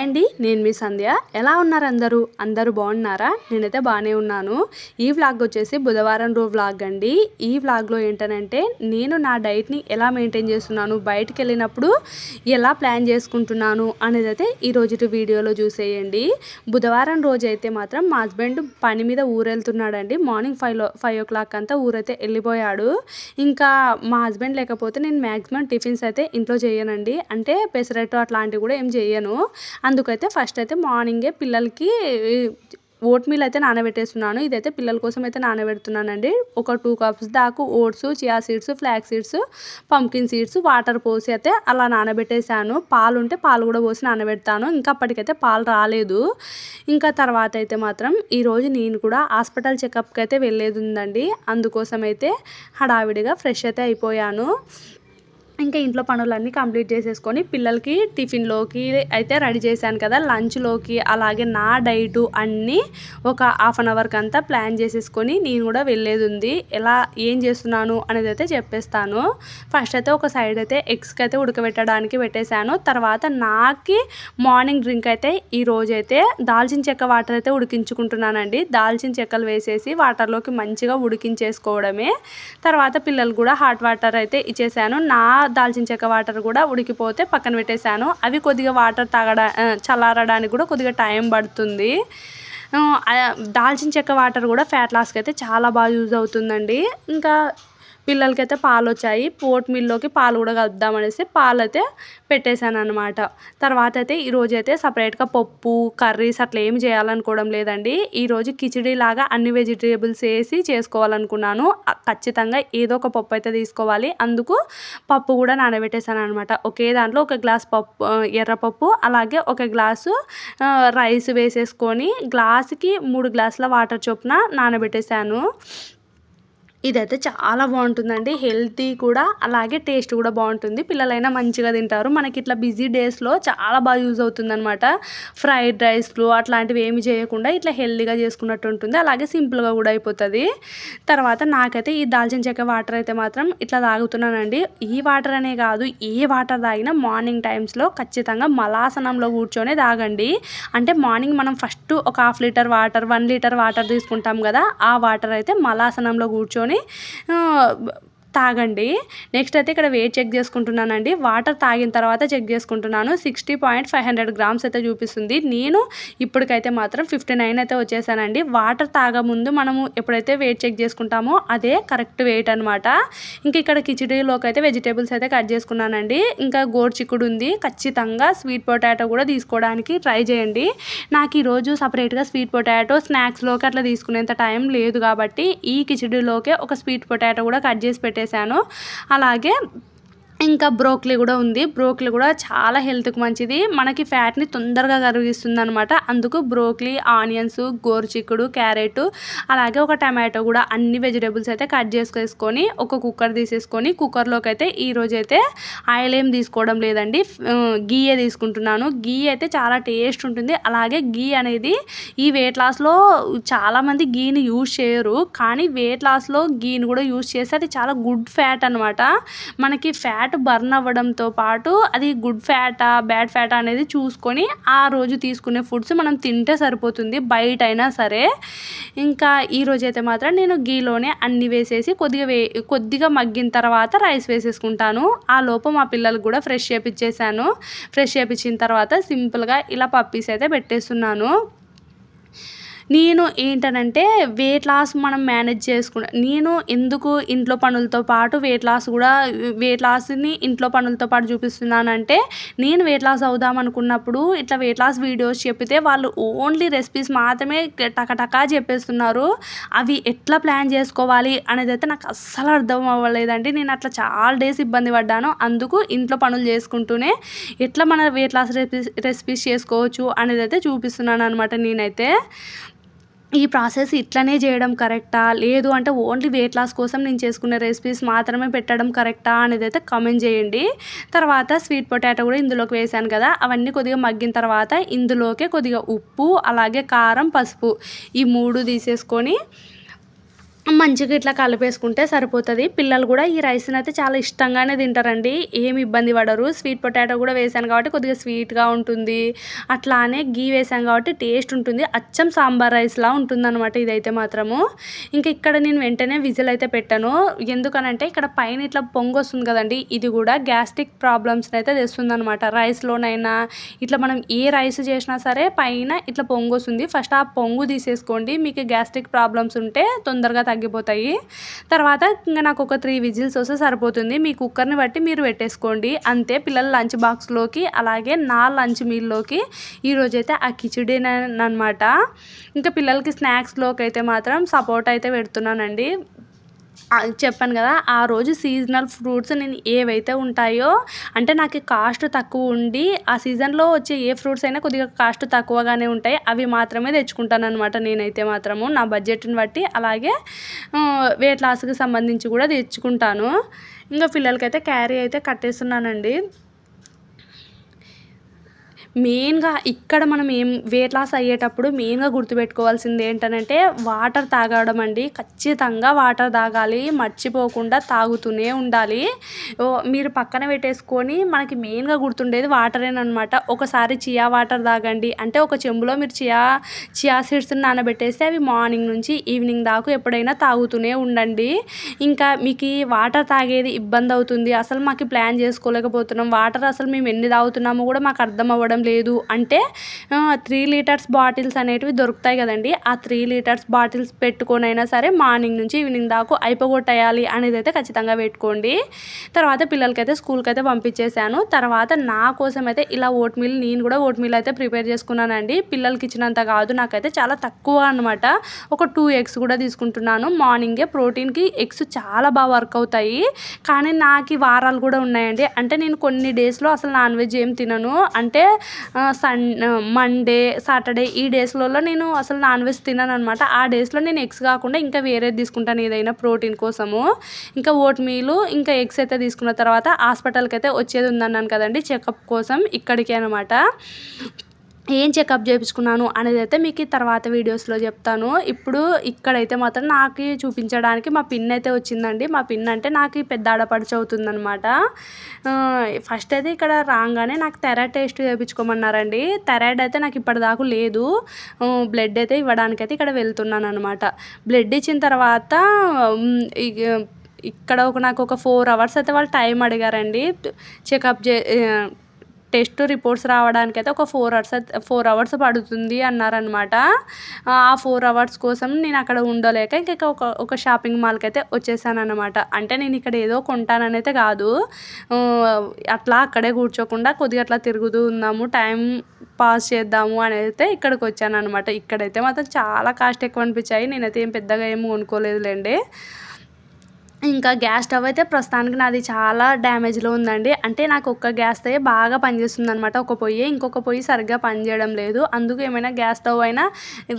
Hi అండి నేను మీ సంధ్య. ఎలా ఉన్నారు అందరూ? అందరూ బాగున్నారా? నేనైతే బాగానే ఉన్నాను. ఈ వ్లాగ్ వచ్చేసి బుధవారం రోజు వ్లాగ్ అండి. ఈ వ్లాగ్లో ఏంటనంటే నేను నా డైట్ని ఎలా మెయింటైన్ చేస్తున్నాను బయటికి వెళ్ళినప్పుడు ఎలా ప్లాన్ చేసుకుంటున్నాను అనేది అయితే ఈ రోజు వీడియోలో చూసేయండి. బుధవారం రోజు అయితే మాత్రం మా హస్బెండ్ పని మీద ఊరెళ్తున్నాడండి. Morning five five o'clock అంతా ఊరైతే వెళ్ళిపోయాడు. ఇంకా మా హస్బెండ్ లేకపోతే నేను మ్యాక్సిమం టిఫిన్స్ అయితే ఇంట్లో చేయనండి. అంటే పెసరెట్టు అట్లాంటివి కూడా ఏం చేయను. అందుకైతే ఫస్ట్ అయితే మార్నింగే పిల్లలకి ఓట్ మీల్ అయితే నానబెట్టేస్తున్నాను. ఇదైతే పిల్లల కోసం అయితే నానబెడుతున్నానండి. ఒక టూ కప్స్ దాకా oats chia seeds flax seeds pumpkin seeds water పోసి అయితే అలా నానబెట్టేశాను. పాలు ఉంటే పాలు కూడా పోసి నానబెడతాను. ఇంకా అప్పటికైతే పాలు రాలేదు. ఇంకా తర్వాత అయితే మాత్రం ఈరోజు నేను కూడా హాస్పిటల్ చెకప్కి అయితే వెళ్ళేది ఉందండి. అందుకోసం అయితే హడావిడిగా ఫ్రెష్ అయితే అయిపోయాను. ఇంకా ఇంట్లో పనులన్నీ కంప్లీట్ చేసేసుకొని పిల్లలకి టిఫిన్లోకి అయితే రెడీ చేశాను కదా లంచ్లోకి అలాగే నా డైటు అన్నీ ఒక హాఫ్ అన్ అవర్కి అంతా ప్లాన్ చేసేసుకొని నేను కూడా వెళ్ళేది ఉంది. ఎలా ఏం చేస్తున్నాను అనేది అయితే చెప్పేస్తాను. ఫస్ట్ అయితే ఒక సైడ్ అయితే ఎగ్స్కి అయితే ఉడకబెట్టడానికి పెట్టేశాను. తర్వాత నాకి మార్నింగ్ డ్రింక్ అయితే ఈ రోజు అయితే దాల్చిన చెక్క వాటర్ అయితే ఉడికించుకుంటున్నానండి. దాల్చిన చెక్కలు వేసేసి వాటర్లోకి మంచిగా ఉడికించేసుకోవడమే. తర్వాత పిల్లలు కూడా హాట్ వాటర్ అయితే ఇచ్చేసాను నా దాల్చిన చెక్క వాటర్ కూడా ఉడికిపోతే పక్కన పెట్టేశాను. అవి కొద్దిగా వాటర్ తాగడా చల్లారడానికి కూడా కొద్దిగా టైం పడుతుంది. దాల్చిన చెక్క వాటర్ కూడా ఫ్యాట్ లాస్కి అయితే చాలా బాగా యూజ్ అవుతుందండి. ఇంకా పిల్లలకైతే పాలు వచ్చాయి పోట్ మిల్లోకి పాలు కూడా కలుపుదామనేసి పాలు అయితే పెట్టేశాను అనమాట తర్వాత అయితే ఈరోజు అయితే సపరేట్గా పప్పు కర్రీస్ అట్లా ఏమి చేయాలనుకోవడం లేదండి. ఈరోజు కిచిడీ లాగా అన్ని వెజిటేబుల్స్ వేసి చేసుకోవాలనుకున్నాను. ఖచ్చితంగా ఏదో ఒక పప్పు అయితే తీసుకోవాలి. అందుకు పప్పు కూడా నానబెట్టేశాను అనమాట ఒకే దాంట్లో ఒక గ్లాస్ పప్పు ఎర్రపప్పు అలాగే ఒక గ్లాసు రైస్ వేసేసుకొని గ్లాసుకి మూడు గ్లాసుల వాటర్ చొప్పున నానబెట్టేశాను. ఇదైతే చాలా బాగుంటుందండి. హెల్తీ కూడా అలాగే టేస్ట్ కూడా బాగుంటుంది. పిల్లలైనా మంచిగా తింటారు. మనకి ఇట్లా బిజీ డేస్లో చాలా బాగా యూజ్ అవుతుంది అనమాట ఫ్రైడ్ రైస్లు అట్లాంటివి ఏమి చేయకుండా ఇట్లా హెల్తీగా చేసుకున్నట్టు ఉంటుంది. అలాగే సింపుల్గా కూడా అయిపోతుంది. తర్వాత నాకైతే ఈ దాల్చిన చెక్క వాటర్ అయితే మాత్రం ఇట్లా తాగుతున్నానండి. ఈ వాటర్ అనే కాదు ఏ వాటర్ తాగినా మార్నింగ్ టైమ్స్లో ఖచ్చితంగా మలాసనంలో కూర్చొని తాగండి. అంటే మార్నింగ్ మనం ఫస్ట్ ఒక half litre water one litre water తీసుకుంటాం కదా ఆ వాటర్ అయితే మలాసనంలో కూర్చొని తీసుకొని తాగండి. నెక్స్ట్ అయితే ఇక్కడ వెయిట్ చెక్ చేసుకుంటున్నానండి. వాటర్ తాగిన తర్వాత చెక్ చేసుకుంటున్నాను. Sixty point five hundred grams అయితే చూపిస్తుంది. నేను ఇప్పటికైతే మాత్రం ఫిఫ్టీ నైన్ అయితే వచ్చేసానండి. వాటర్ తాగముందు మనము ఎప్పుడైతే వెయిట్ చెక్ చేసుకుంటామో అదే కరెక్ట్ వెయిట్ అనమాట ఇంకా ఇక్కడ కిచిడీలోకి అయితే వెజిటేబుల్స్ అయితే కట్ చేసుకున్నానండి. ఇంకా గోరు చిక్కుడు ఉంది. ఖచ్చితంగా స్వీట్ పొటాటో కూడా తీసుకోవడానికి ట్రై చేయండి. నాకు ఈరోజు సపరేట్గా స్వీట్ పొటాటో స్నాక్స్లోకి అట్లా తీసుకునేంత టైం లేదు కాబట్టి ఈ కిచిడీలోకే ఒక స్వీట్ పొటాటో కూడా కట్ చేసి పెట్టి పెట్టేశాను. అలాగే ఇంకా బ్రోక్లీ కూడా ఉంది. బ్రోక్లీ కూడా చాలా హెల్త్కి మంచిది. మనకి ఫ్యాట్ని తొందరగా కరిగిస్తుంది అనమాట అందుకు బ్రోక్లీ ఆనియన్స్ గోరుచిక్కుడు క్యారెట్ అలాగే ఒక టమాటో కూడా అన్ని వెజిటేబుల్స్ అయితే కట్ చేసుకొని ఒక కుక్కర్ తీసేసుకొని కుక్కర్లోకి అయితే ఈరోజు అయితే ఆయిల్ ఏం తీసుకోవడం లేదండి. గీయే తీసుకుంటున్నాను. గీ అయితే చాలా టేస్ట్ ఉంటుంది. అలాగే గీ అనేది ఈ వెయిట్ లాస్లో చాలామంది గీని యూజ్ చేయరు. కానీ వెయిట్ లాస్లో గీని కూడా యూజ్ చేస్తే అది చాలా గుడ్ ఫ్యాట్ అనమాట మనకి ఫ్యాట్ ఫ్యాట్ బర్న్ అవ్వడంతో పాటు అది గుడ్ ఫ్యాటా బ్యాడ్ ఫ్యాటా అనేది చూసుకొని ఆ రోజు తీసుకునే ఫుడ్స్ మనం తింటే సరిపోతుంది బయట అయినా సరే. ఇంకా ఈరోజు అయితే మాత్రం నేను గీలోనే అన్ని వేసేసి కొద్దిగా వే కొద్దిగా మగ్గిన తర్వాత రైస్ వేసేసుకుంటాను. ఆ లోపు మా పిల్లలకు కూడా ఫ్రెష్ చేపించేసాను ఫ్రెష్ చేపించిన తర్వాత సింపుల్గా ఇలా పప్పీస్ అయితే పెట్టేస్తున్నాను. నేను ఏంటనంటే వెయిట్ లాస్ మనం మేనేజ్ చేసుకున్న నేను ఎందుకు ఇంట్లో పనులతో పాటు వెయిట్ లాస్ కూడా వెయిట్ లాస్ని ఇంట్లో పనులతో పాటు చూపిస్తున్నానంటే నేను వెయిట్ లాస్ అవుదాం అనుకున్నప్పుడు ఇట్లా వెయిట్ లాస్ వీడియోస్ చెప్పితే వాళ్ళు ఓన్లీ రెసిపీస్ మాత్రమే టకటకా చెప్పేస్తున్నారు. అవి ఎట్లా ప్లాన్ చేసుకోవాలి అనేది అయితే నాకు అస్సలు అర్థం అవ్వలేదండి. నేను అట్లా చాలా డేస్ ఇబ్బంది పడ్డాను. అందుకు ఇంట్లో పనులు చేసుకుంటూనే ఎట్లా మన వెయిట్ లాస్ రెసిపీస్ రెసిపీస్ చేసుకోవచ్చు అనేది అయితే చూపిస్తున్నాను అనమాట నేనైతే. ఈ ప్రాసెస్ ఇట్లనే చేయడం కరెక్టా? లేదు అంటే ఓన్లీ వెయిట్ లాస్ కోసం నేను చేసుకునే రెసిపీస్ మాత్రమే పెట్టడం కరెక్టా అనేది అయితే కామెంట్ చేయండి. తర్వాత స్వీట్ పొటాటో కూడా ఇందులోకి వేసాను కదా అవన్నీ కొద్దిగా మగ్గిన తర్వాత ఇందులోకే కొద్దిగా ఉప్పు అలాగే కారం పసుపు ఈ మూడు తీసేసుకొని మంచిగా ఇట్లా కలిపేసుకుంటే సరిపోతుంది. పిల్లలు కూడా ఈ రైస్ని అయితే చాలా ఇష్టంగానే తింటారండి. ఏమి ఇబ్బంది పడరు. స్వీట్ పొటాటో కూడా వేసాను కాబట్టి కొద్దిగా స్వీట్గా ఉంటుంది. అట్లానే గీ వేసాను కాబట్టి టేస్ట్ ఉంటుంది. అచ్చం సాంబార్ రైస్లా ఉంటుంది అనమాట ఇదైతే మాత్రము. ఇంకా ఇక్కడ నేను వెంటనే విజిల్ అయితే పెట్టాను. ఎందుకనంటే ఇక్కడ పైన ఇట్లా పొంగు వస్తుంది కదండి ఇది కూడా గ్యాస్ట్రిక్ ప్రాబ్లమ్స్ని అయితే తెస్తుంది అనమాట రైస్లోనైనా ఇట్లా మనం ఏ రైస్ చేసినా సరే పైన ఇట్లా పొంగు వస్తుంది. ఫస్ట్ ఆ పొంగు తీసేసుకోండి. మీకు గ్యాస్ట్రిక్ ప్రాబ్లమ్స్ ఉంటే తొందరగా తగ్గి తగ్గిపోతాయి. తర్వాత ఇంకా నాకు ఒక త్రీ విజిల్స్ వస్తే సరిపోతుంది. మీ కుక్కర్ని బట్టి మీరు పెట్టేసుకోండి. అంతే పిల్లల లంచ్ బాక్స్లోకి అలాగే నా లంచ్ మీల్లోకి ఈరోజైతే ఆ కిచిడీ అనమాట ఇంకా పిల్లలకి స్నాక్స్లోకి అయితే మాత్రం సపోర్ట్ అయితే పెడుతున్నానండి. చెప్పాను కదా ఆ రోజు సీజనల్ ఫ్రూట్స్ నేను ఏవైతే ఉంటాయో అంటే నాకు కాస్ట్ తక్కువ ఉండి ఆ సీజన్లో వచ్చే ఏ ఫ్రూట్స్ అయినా కొద్దిగా కాస్ట్ తక్కువగానే ఉంటాయి. అవి మాత్రమే తెచ్చుకుంటాను అనమాట నేనైతే మాత్రము. నా బడ్జెట్ని బట్టి అలాగే వెయిట్ లాస్కి సంబంధించి కూడా తెచ్చుకుంటాను. ఇంకా పిల్లలకైతే క్యారీ అయితే కట్టేస్తున్నానండి. మెయిన్గా ఇక్కడ మనం ఏం వెయిట్ లాస్ అయ్యేటప్పుడు మెయిన్గా గుర్తుపెట్టుకోవాల్సింది ఏంటంటే వాటర్ తాగడం అండి. ఖచ్చితంగా వాటర్ తాగాలి మర్చిపోకుండా తాగుతూనే ఉండాలి. మీరు పక్కన పెట్టేసుకొని మనకి మెయిన్గా గుర్తుండేది వాటరేనమాట ఒకసారి చియా వాటర్ తాగండి. అంటే ఒక చెంబులో మీరు చియా చియా సీడ్స్ నానబెట్టేస్తే అవి మార్నింగ్ నుంచి ఈవినింగ్ దాకా ఎప్పుడైనా తాగుతూనే ఉండండి. ఇంకా మీకు వాటర్ తాగేది ఇబ్బంది అవుతుంది అసలు మాకు ప్లాన్ చేసుకోలేకపోతున్నాం. వాటర్ అసలు మేము ఎన్ని తాగుతున్నామో కూడా మాకు అర్థం అవ్వడం లేదు. అంటే త్రీ లీటర్స్ బాటిల్స్ అనేటివి దొరుకుతాయి కదండి. ఆ త్రీ లీటర్స్ బాటిల్స్ పెట్టుకొని అయినా సరే మార్నింగ్ నుంచి ఈవినింగ్ దాకా అయిపోగొట్టేయాలి అనేది అయితే ఖచ్చితంగా పెట్టుకోండి. తర్వాత పిల్లలకైతే స్కూల్కి అయితే పంపించేశాను. తర్వాత నా కోసం అయితే ఇలా ఓట్ మీల్ నేను కూడా ఓట్ మీల్ అయితే ప్రిపేర్ చేసుకున్నానండి. పిల్లలకి ఇచ్చినంత కాదు నాకైతే చాలా తక్కువ అనమాట ఒక టూ ఎగ్స్ కూడా తీసుకుంటున్నాను. మార్నింగే ప్రోటీన్కి ఎగ్స్ చాలా బాగా వర్క్ అవుతాయి. కానీ నాకు వారాలు కూడా ఉన్నాయండి. అంటే నేను కొన్ని డేస్లో అసలు నాన్ వెజ్ ఏం తినను. అంటే సన్ మండే సాటర్డే ఈ డేస్లలో నేను అసలు నాన్ వెజ్ తినను అనమాట ఆ డేస్లో నేను ఎగ్స్ కాకుండా ఇంకా వేరేది తీసుకుంటాను ఏదైనా ప్రోటీన్ కోసము. ఇంకా ఓట్ మీలు ఇంకా ఎగ్స్ అయితే తీసుకున్న తర్వాత హాస్పిటల్కి అయితే వచ్చేది ఉందన్నాను కదండి చెకప్ కోసం ఇక్కడికి అనమాట ఏం చెకప్ చేయించుకున్నాను అనేది అయితే మీకు తర్వాత వీడియోస్లో చెప్తాను. ఇప్పుడు ఇక్కడైతే మాత్రం నాకు చూపించడానికి మా పిన్ అయితే వచ్చిందండి. మా పిన్ అంటే నాకు పెద్ద ఆడపడుచు అవుతుందనమాట ఫస్ట్ అయితే ఇక్కడ రాగానే నాకు థెరాయిడ్ టెస్ట్ చేయించుకోమన్నారండి థెరాయిడ్ అయితే నాకు ఇప్పటిదాకా లేదు. బ్లడ్ అయితే ఇవ్వడానికి అయితే ఇక్కడ వెళ్తున్నాను అనమాట బ్లడ్ ఇచ్చిన తర్వాత ఇక్కడ ఒక నాకు ఒక ఫోర్ అవర్స్ అయితే వాళ్ళు టైం అడిగారండి. చెకప్ చే టెస్ట్ రిపోర్ట్స్ రావడానికి అయితే ఒక ఫోర్ అవర్స్ ఫోర్ అవర్స్ పడుతుంది అన్నారనమాట ఆ ఫోర్ అవర్స్ కోసం నేను అక్కడ ఉండలేక ఇంకా ఒక ఒక షాపింగ్ మాల్కి అయితే వచ్చేసాను అనమాట అంటే నేను ఇక్కడ ఏదో కొంటానని అయితే కాదు అట్లా అక్కడే కూర్చోకుండా కొద్దిగా అట్లా తిరుగుతూ ఉందాము టైం పాస్ చేద్దాము అని అయితే ఇక్కడికి వచ్చాను అనమాట ఇక్కడైతే మాత్రం చాలా కాస్ట్ ఎక్కువ అనిపించాయి. నేనైతే ఏం పెద్దగా ఏం కొనుక్కోలేదులేండి. ఇంకా గ్యాస్ స్టవ్ అయితే ప్రస్తుతానికి నాది చాలా డ్యామేజ్లో ఉందండి. అంటే నాకు ఒక్క గ్యాస్ అయితే బాగా పనిచేస్తుంది అనమాట ఒక పొయ్యి ఇంకొక పొయ్యి సరిగ్గా పనిచేయడం లేదు. అందుకు ఏమైనా గ్యాస్ స్టవ్ అయినా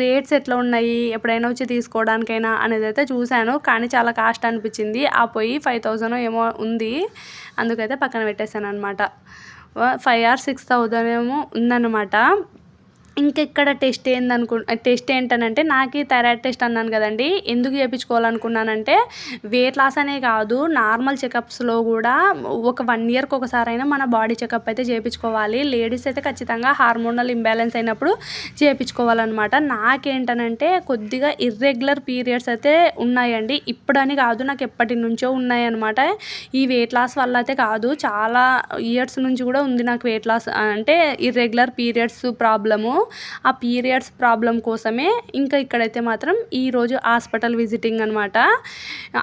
రేట్స్ ఎట్లా ఉన్నాయి ఎప్పుడైనా వచ్చి తీసుకోవడానికైనా అనేది అయితే చూశాను. కానీ చాలా కాస్ట్ అనిపించింది. ఆ పొయ్యి ఫైవ్ థౌజండ్ ఏమో ఉంది. అందుకైతే పక్కన పెట్టేశాను అనమాట ఫైవ్ ఆర్ సిక్స్ థౌజండ్ ఏమో ఉందన్నమాట. ఇంకా ఇక్కడ టెస్ట్ ఏందనుకు టెస్ట్ ఏంటనంటే నాకు థైరాయిడ్ టెస్ట్ అన్నాను కదండి. ఎందుకు చేయించుకోవాలనుకున్నానంటే వెయిట్ లాస్ అనే కాదు నార్మల్ చెకప్స్లో కూడా ఒక వన్ ఇయర్కి ఒకసారి అయినా మన బాడీ చెకప్ అయితే చేయించుకోవాలి లేడీస్ అయితే ఖచ్చితంగా హార్మోనల్ ఇంబ్యాలెన్స్ అయినప్పుడు చేయించుకోవాలన్నమాట నాకేంటనంటే కొద్దిగా ఇర్రెగ్యులర్ పీరియడ్స్ అయితే ఉన్నాయండి. ఇప్పుడని కాదు నాకు ఎప్పటి నుంచో ఉన్నాయన్నమాట. ఈ వెయిట్ లాస్ వల్ల అయితే కాదు. చాలా ఇయర్స్ నుంచి కూడా ఉంది నాకు వెయిట్ లాస్. అంటే ఇర్రెగ్యులర్ పీరియడ్స్ ప్రాబ్లము. ఆ పీరియడ్స్ ప్రాబ్లం కోసమే ఇంకా ఇక్కడైతే మాత్రం ఈరోజు హాస్పిటల్ విజిటింగ్ అనమాట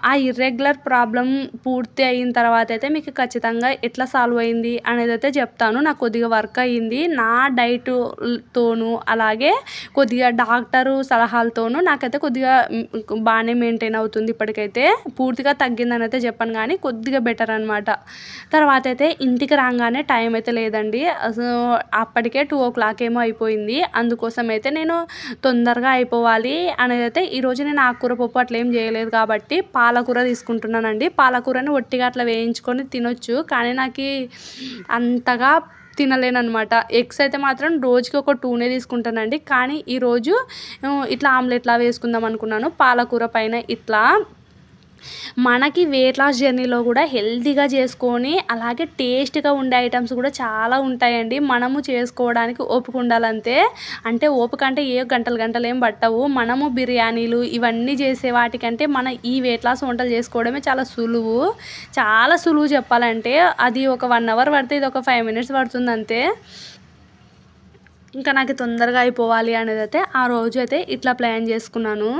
ఆ ఇర్రెగ్యులర్ ప్రాబ్లం పూర్తి అయిన తర్వాత అయితే మీకు ఖచ్చితంగా ఎట్లా సాల్వ్ అయింది అనేది అయితే చెప్తాను. నాకు కొద్దిగా వర్క్ అయ్యింది నా డైట్తోనూ అలాగే కొద్దిగా డాక్టరు సలహాలతోనూ నాకైతే కొద్దిగా బాగానే మెయింటైన్ అవుతుంది ఇప్పటికైతే. పూర్తిగా తగ్గిందని అయితే చెప్పాను కానీ కొద్దిగా బెటర్ అనమాట తర్వాత అయితే ఇంటికి రాగానే టైం అయితే లేదండి. అసలు అప్పటికే టూ ఓ క్లాక్ ఏమో అయిపోయింది. అందుకోసం అయితే నేను తొందరగా అయిపోవాలి అనేది అయితే ఈరోజు నేను ఆకుకూర పప్పు అట్లా ఏం చేయలేదు కాబట్టి పాలకూర తీసుకుంటున్నానండి. పాలకూరని ఒట్టిగా అట్లా వేయించుకొని తినొచ్చు. కానీ నాకు అంతగా తినలేను అనమాట ఎగ్స్ అయితే మాత్రం రోజుకి ఒక టూనే తీసుకుంటానండి. కానీ ఈరోజు ఇట్లా ఆమ్లెట్లా వేసుకుందాం అనుకున్నాను. పాలకూర పైన ఇట్లా మనకి వెయిట్ లాస్ జర్నీలో కూడా హెల్తీగా చేసుకొని అలాగే టేస్ట్గా ఉండే ఐటమ్స్ కూడా చాలా ఉంటాయండి. మనము చేసుకోవడానికి ఓపిక ఉండాలంతే అంటే ఓపిక అంటే ఏ గంటలు గంటలు ఏం పట్టవు. మనము బిర్యానీలు ఇవన్నీ చేసే వాటికంటే మన ఈ వెయిట్ లాస్ వంటలు చేసుకోవడమే చాలా సులువు. చాలా సులువు చెప్పాలంటే అది ఒక వన్ అవర్ పడితే ఇది ఒక ఫైవ్ మినిట్స్ పడుతుంది అంతే. ఇంకా నాకు తొందరగా అయిపోవాలి అనేది అయితే ఆ రోజు అయితే ఇట్లా ప్లాన్ చేసుకున్నాను.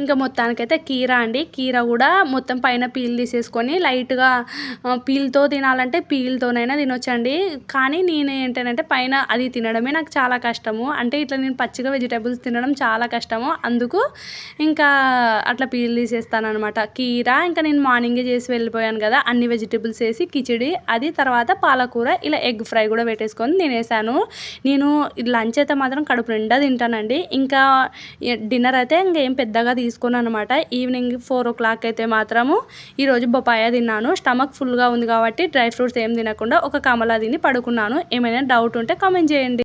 ఇంకా మొత్తానికైతే కీరా అండి. కీర కూడా మొత్తం పైన పీల్ తీసేసుకొని లైట్గా పీల్తో తినాలంటే పీల్తోనైనా తినొచ్చండి. కానీ నేను ఏంటంటే పైన అది తినడమే నాకు చాలా కష్టము. అంటే ఇట్లా నేను పచ్చిగా వెజిటేబుల్స్ తినడం చాలా కష్టము. అందుకు ఇంకా అట్లా పీల్ తీసేస్తాను అనమాట కీర ఇంకా నేను మార్నింగే చేసి వెళ్ళిపోయాను కదా అన్ని వెజిటేబుల్స్ వేసి కిచిడి అది తర్వాత పాలకూర ఇలా ఎగ్ ఫ్రై కూడా పెట్టేసుకొని తినేసాను. నేను లంచ్ అయితే మాత్రం కడుపు నిండా తింటానండి. ఇంకా డిన్నర్ అయితే ఇంకేం పెద్దగా తీసుకున్నాను అనమాట ఈవినింగ్ ఫోర్ ఓ క్లాక్ అయితే మాత్రము ఈరోజు బొపాయ తిన్నాను. స్టమక్ ఫుల్గా ఉంది కాబట్టి డ్రై ఫ్రూట్స్ ఏం తినకుండా ఒక కమలా తిని పడుకున్నాను. ఏమైనా డౌట్ ఉంటే కామెంట్ చేయండి.